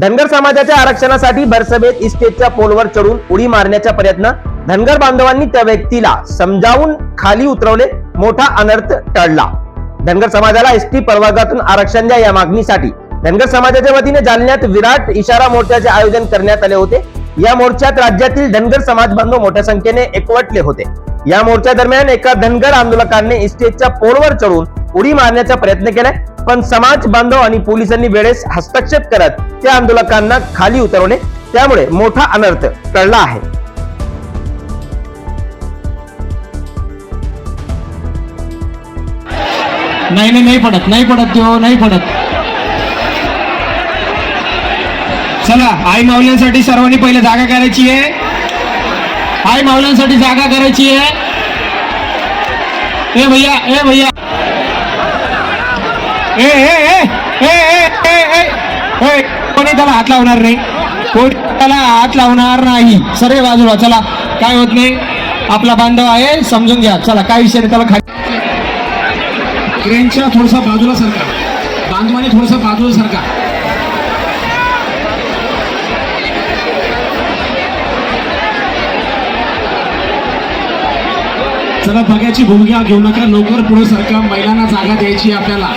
धनगर समाजाच्या आरक्षणासाठी भरसभेत इस्टेटच्या पोलवर चढून उडी मारण्याचा प्रयत्न धनगर बांधवांनी त्या व्यक्तीला समजावून खाली उतरवले मोठा अनर्थ टळला. धनगर समाजाला एसटी प्रवर्गातून आरक्षण द्या या मागणीसाठी धनगर समाजाच्या वतीने जालन्यात विराट इशारा मोर्चाचे आयोजन करण्यात आले होते. या मोर्चात राज्यातील धनगर समाज बांधव मोठ्या संख्येने एकवटले होते. या मोर्चा दरम्यान एका धनगर आंदोलकांनी इस्टेटच्या पोलवर चढून उडी मारण्याचा प्रयत्न केलाय. पण समाज बांधव आणि पोलिसांनी वेळेस हस्तक्षेप करत त्या आंदोलकांना खाली उतरवले. त्यामुळे मोठा अनर्थ टळला आहे. नाही नाही नाही पडत नाही पडत तो नाही पडत. चला आई माऊल्यांसाठी सर्वांनी पहिले जागा करायची आहे. आई माऊल्यांसाठी जागा करायची आहे. ए भैया ए भैया. कोणी त्याला हात लावणार नाही. कोणी त्याला हात लावणार नाही. सरे बाजूला चला. काय होत नाही. आपला बांधव आहे समजून घ्या. चला काय विषय त्याला खा क्रेनच्या थोडसा बाजूला सरका बांधवाने थोडसा बाजूला सरका चला बघायची भूमिका घेऊ नका. लवकर पुढे सरका महिलांना जागा द्यायची आपल्याला.